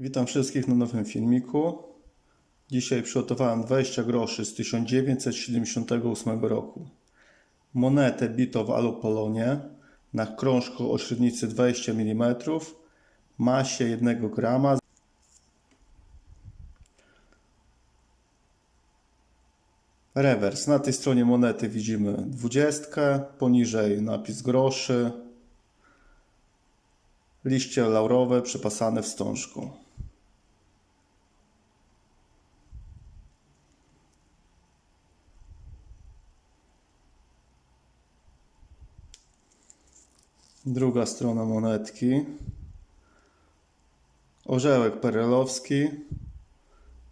Witam wszystkich na nowym filmiku. Dzisiaj przygotowałem 20 groszy z 1978 roku. Monetę bitą w alupolonie na krążku o średnicy 20 mm, masie 1 grama. Rewers. Na tej stronie monety widzimy 20, poniżej napis groszy, liście laurowe przepasane wstążką. Druga strona monetki. Orzełek perelowski.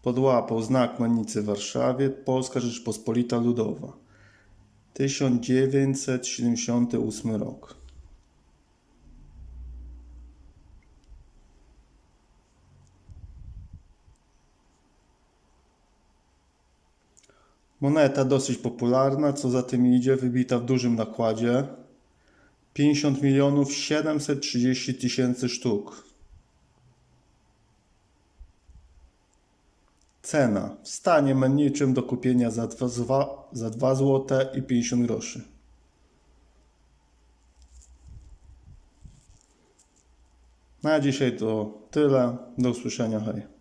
Pod łapą znak Mennicy w Warszawie. Polska Rzeczpospolita Ludowa. 1978 rok. Moneta dosyć popularna, co za tym idzie, wybita w dużym nakładzie. 50 milionów 730 tysięcy sztuk. Cena w stanie menniczym do kupienia za 2, za 2 zł i 50 groszy. Na dzisiaj to tyle. Do usłyszenia. Hej.